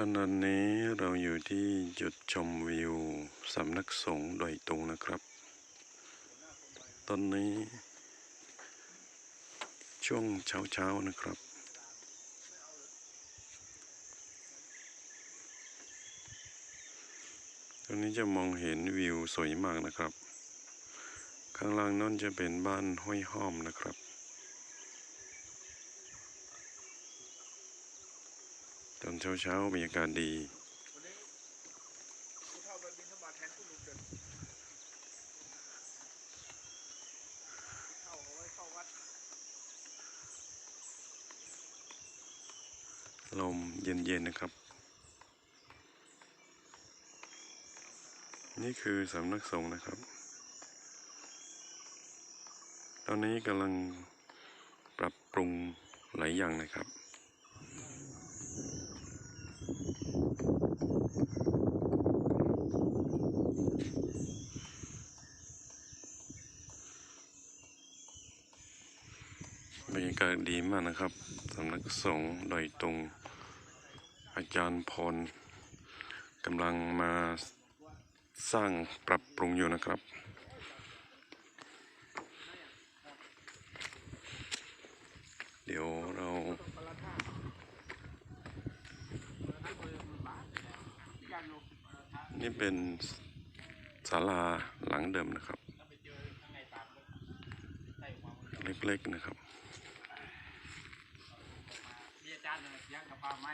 ขณะนี้เราอยู่ที่จุดชมวิวสำนักสงฆ์ดอยตุงนะครับ ตอนนี้ ช่วงเช้าเช้าๆนะครับ ตรงนี้จะมองเห็นวิวสวยมากนะครับ ข้างล่างนั่นจะเป็นบ้านห้วยห้อมนะครับ อนเช้าเช้าๆบรรยากาศดี ลมเย็นๆนะครับ นี่คือสำนักสงฆ์นะครับ ตอนนี้กำลังปรับปรุงหลายอย่างนะครับ บรรยากาศดีมากนะครับสำนักสงฆ์ดอยตุง อาจารย์พลกำลังมาสร้างปรับปรุงอยู่นะครับ เดี๋ยวเรา นี่เป็นศาลาหลังเดิมนะครับ เล็กๆนะครับมีอาจารย์เนี่ยเสียงกับปลาไม้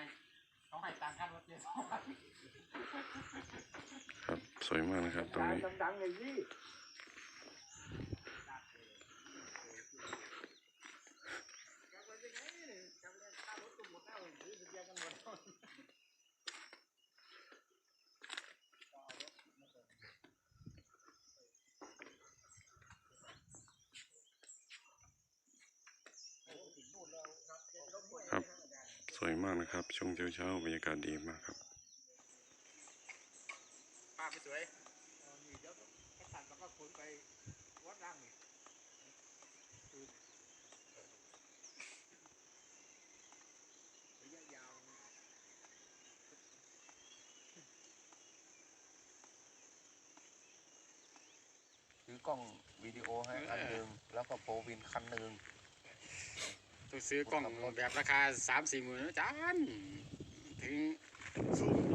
ต้องให้ตังค่ารถเยอะครับ สวยมากนะครับตรงนี้ ดังๆเลยสิ ครับ ส วยมากนะครับช่วงเช้าๆบรรยากาศดีมากครับปลาไปสวยนี่เดี๋ยวก็ตัดแล้วก็ขนไปวัดร่างนี่ระยะยาวซื้อกล้องวิดีโอให้คันหนึ่งแล้วก็โปรวินคันหนึ่ง ต้องซื้อกล้องแบบราคาสามสี่หมื่นนะอาจานถึงซูม